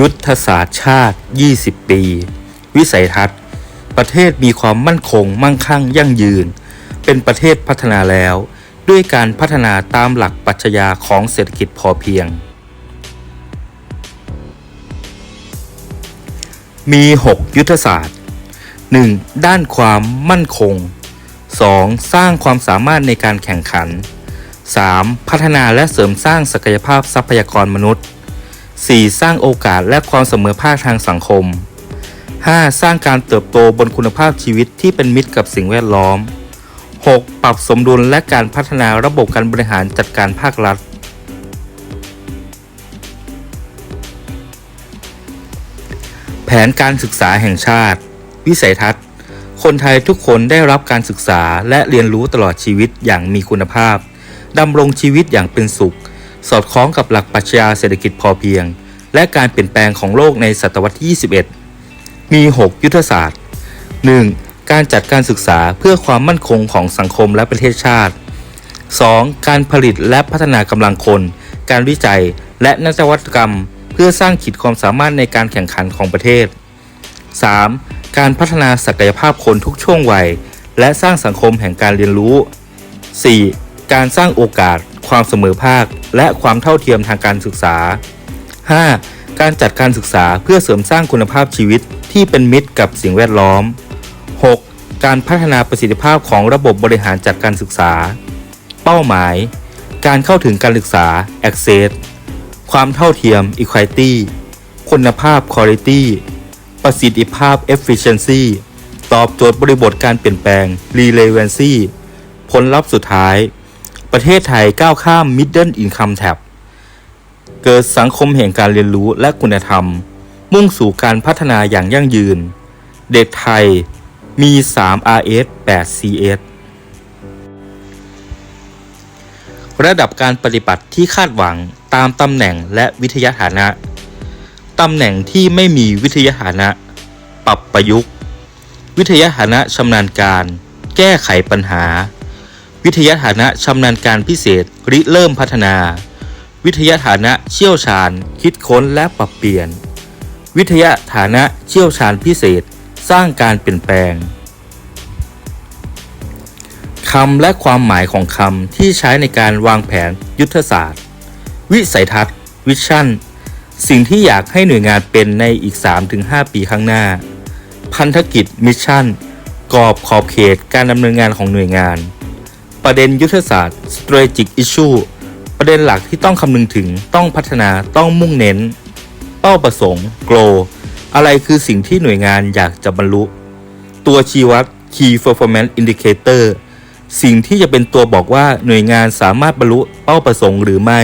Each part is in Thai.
ยุทธศาสตร์ชาติ 20 ปี วิสัยทัศน์ ประเทศมีความมั่นคง มั่งคั่ง ยั่งยืน เป็นประเทศพัฒนาแล้ว ด้วยการพัฒนาตามหลักปรัชญาของเศรษฐกิจพอเพียง มี 6 ยุทธศาสตร์ 1. ด้านความมั่นคง 2. สร้างความสามารถในการแข่งขัน 3. พัฒนาและเสริมสร้างศักยภาพทรัพยากรมนุษย์ 4. สร้างโอกาสและความเสมอภาคทางสังคม 5. สร้างการเติบโตบนคุณภาพชีวิตที่เป็นมิตรกับสิ่งแวดล้อม 6. ปรับสมดุลและการพัฒนาระบบการบริหารจัดการภาครัฐ แผนการศึกษาแห่งชาติ วิสัยทัศน์ คนไทยทุกคนได้รับการศึกษาและเรียนรู้ตลอดชีวิตอย่างมีคุณภาพดำรงชีวิตอย่างเป็นสุข สอดคล้องกับหลักปรัชญาเศรษฐกิจพอเพียง และการเปลี่ยนแปลงของโลกในศตวรรษที่ 21 มี 6 ยุทธศาสตร์ 1. การจัดการศึกษาเพื่อความมั่นคงของสังคมและประเทศชาติ 2. การผลิตและพัฒนากำลังคน การวิจัยและนวัตกรรม เพื่อสร้างขีดความสามารถในการแข่งขันของประเทศ 3. การพัฒนาศักยภาพคนทุกช่วงวัย และสร้างสังคมแห่งการเรียนรู้ 4. การสร้างโอกาส ความเสมอภาค และความเท่าเทียมทางการศึกษา 5. การจัดการศึกษาเพื่อเสริมสร้างคุณภาพชีวิตที่เป็นมิตรกับสิ่งแวดล้อม 6. การพัฒนาประสิทธิภาพของระบบบริหารจัดการศึกษา เป้าหมาย การเข้าถึงการศึกษา access ความเท่าเทียม equality คุณภาพ quality ประสิทธิภาพ efficiency ตอบโจทย์บริบทการเปลี่ยนแปลง relevancy ผลลัพธ์สุดท้าย ประเทศไทยก้าวข้าม middle income tab เกิดสังคมแห่งการเรียนรู้และคุณธรรม มุ่งสู่การพัฒนาอย่างยั่งยืน เด็กไทยมี 3 RS 8 CS ระดับการปฏิบัติที่คาดหวังตามตำแหน่งและวิทยาฐานะ ตำแหน่งที่ไม่มีวิทยาฐานะ ปรับประยุกต์ วิทยาฐานะชำนาญการ แก้ไขปัญหา วิทยาฐานะชำนาญการพิเศษริเริ่มพัฒนา วิทยาฐานะเชี่ยวชาญ คิดค้นและปรับเปลี่ยน วิทยาฐานะเชี่ยวชาญพิเศษ สร้างการเปลี่ยนแปลงคำและความหมายของคำที่ใช้ในการวางแผนยุทธศาสตร์ วิสัยทัศน์วิชั่นสิ่งที่อยากให้หน่วยงานเป็นในอีก 3-5 ปีข้างหน้า พันธกิจมิชชั่นกรอบขอบเขตการดำเนินงานของหน่วยงาน ประเด็นยุทธศาสตร์ strategic issue ประเด็นหลักที่ต้องคำนึงถึงต้องพัฒนาต้องมุ่งเน้น เป้าประสงค์ grow อะไรคือสิ่งที่หน่วยงานอยากจะบรรลุ ตัวชี้วัด key performance indicator สิ่งที่จะเป็นตัวบอกว่าหน่วยงานสามารถบรรลุเป้าประสงค์หรือไม่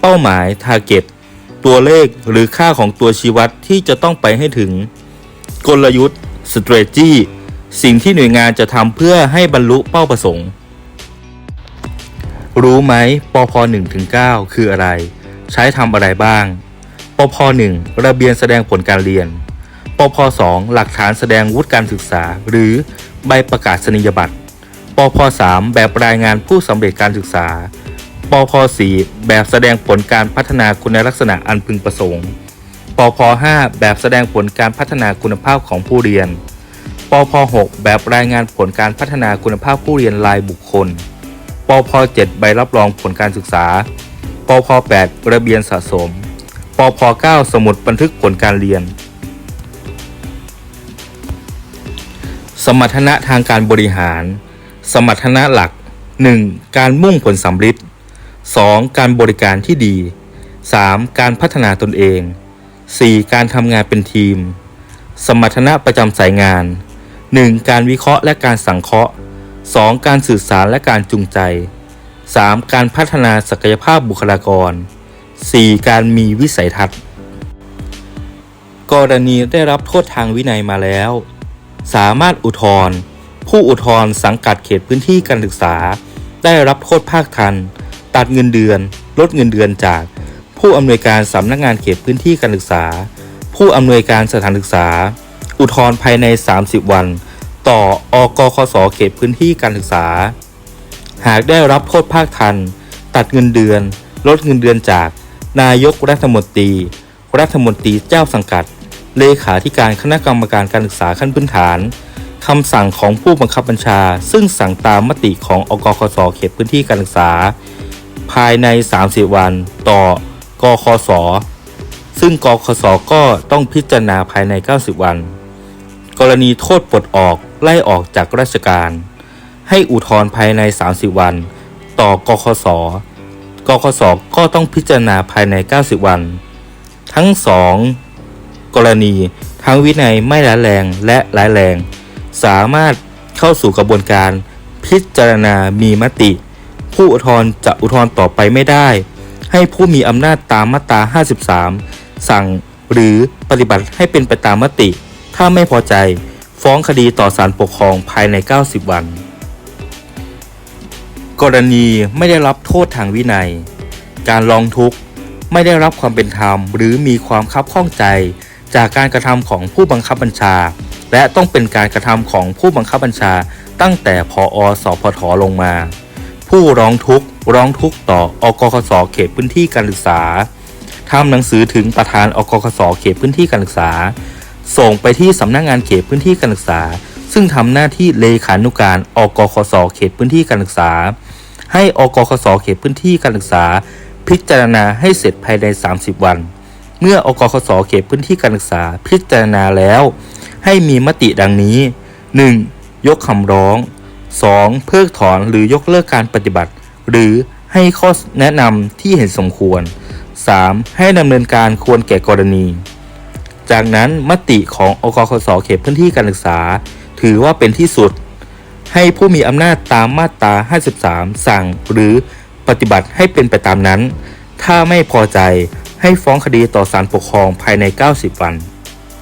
เป้าหมาย target ตัวเลขหรือค่าของตัวชี้วัดที่จะต้องไปให้ถึง กลยุทธ์ strategy สิ่งที่หน่วยงานจะทำเพื่อให้บรรลุเป้าประสงค์ รู้ไหมปพ1ถึง9คืออะไร ใช้ทำอะไรบ้าง ปพ1ระเบียนแสดงผลการเรียน ปพ2หลักฐานแสดงวุฒิการศึกษา หรือใบประกาศนียบัตร ปพ3แบบรายงานผู้สำเร็จการศึกษา ปพ4แบบแสดงผลการพัฒนาคุณลักษณะอันพึงประสงค์ ปพ5แบบแสดงผลการพัฒนาคุณภาพของผู้เรียน ปพ6แบบรายงานผลการพัฒนาคุณภาพผู้เรียนรายบุคคล ปพ7ใบรับรองผลการศึกษา ปพ8ระเบียนสะสม ปพ9สมุดบันทึกผลการเรียน สมรรถนะทางการบริหาร สมรรถนะหลัก 1. การมุ่งผลสำลิด 2. การบริการที่ดี 3. การพัฒนาตนเอง 4. การทำงานเป็นทีม สมรรถนะประจำสายงาน 1. การวิเคราะห์และการสังเคราะห์ 2. การสื่อสารและการจูงใจ 3. การพัฒนาศักยภาพบุคลากร 4. การมีวิสัยทัศน์ กรณีได้รับโทษทางวินัยมาแล้ว สามารถอุทธรณ์ผู้อุทธรณ์สังกัดเขตพื้นที่การศึกษา ได้รับโทษภาคทัน ตัดเงินเดือน ลดเงินเดือนจาก ผู้อำนวยการสำนักงานเขตพื้นที่การศึกษา ผู้อำนวยการสถานศึกษา อุทธรณ์ภายใน 30 วัน ต่ออกคสเขตพื้นที่การศึกษา หากได้รับโทษภาคทัน ตัดเงินเดือน ลดเงินเดือนจาก นายกรัฐมนตรี รัฐมนตรีเจ้าสังกัด เลขาธิการคณะกรรมการการศึกษาขั้นพื้นฐานคำสั่งของผู้บังคับบัญชา ซึ่งสั่งตามมติของอกคสเขตพื้นที่การศึกษา ภายใน 30 วัน ต่อกคสซึ่งกคสก็ต้องพิจารณาภายใน 90 วัน กรณีโทษปลดออกไล่ออกจากราชการ ให้อุทธรณ์ภายใน 30 วัน ต่อกคสกคสก็ต้องพิจารณาภายใน 90 วัน ทั้งสองกรณีทั้งวินัยไม่ร้ายแรงและร้ายแรง สามารถเข้าสู่กระบวนการพิจารณามีมติ ผู้อุทธรณ์จะอุทธรณ์ต่อไปไม่ได้ ให้ผู้มีอำนาจตามมาตรา 53 สั่งหรือปฏิบัติให้เป็นไปตามมติ ถ้าไม่พอใจฟ้องคดีต่อศาลปกครองภายใน 90 วัน กรณีไม่ได้รับโทษทางวินัย การร้องทุกข์ไม่ได้รับความเป็นธรรม หรือมีความคับข้องใจ จากการกระทำของผู้บังคับบัญชา และต้องเป็นการกระทำของผู้บังคับบัญชา ตั้งแต่พออสพทลงมา ผู้ร้องทุกข์ร้องทุกข์ต่ออกคสเขตพื้นที่การศึกษาทำหนังสือถึงประธานอกคสเขตพื้นที่การศึกษา ส่งไปที่สำนักงานเขตพื้นที่การศึกษา ซึ่งทำหน้าที่เลขานุการอกคสเขตพื้นที่การศึกษา ให้อกคสเขตพื้นที่การศึกษา พิจารณาให้เสร็จภายใน 30 วัน เมื่ออกคสเขตพื้นที่การศึกษา พิจารณาแล้ว ให้มีมติดังนี้ 1. ยกคำร้อง 2. เพิกถอนหรือยกเลิกการปฏิบัติ หรือให้ข้อแนะนำที่เห็นสมควร 3. ให้ดำเนินการควรแก่กรณี จากนั้นมติของอกคสเขตพื้นที่การศึกษา ถือว่าเป็นที่สุด ให้ผู้มีอำนาจตามมาตรา 53 สั่งหรือปฏิบัติให้เป็นไปตามนั้น ถ้าไม่พอใจให้ฟ้องคดีต่อศาลปกครองภายใน 90 วัน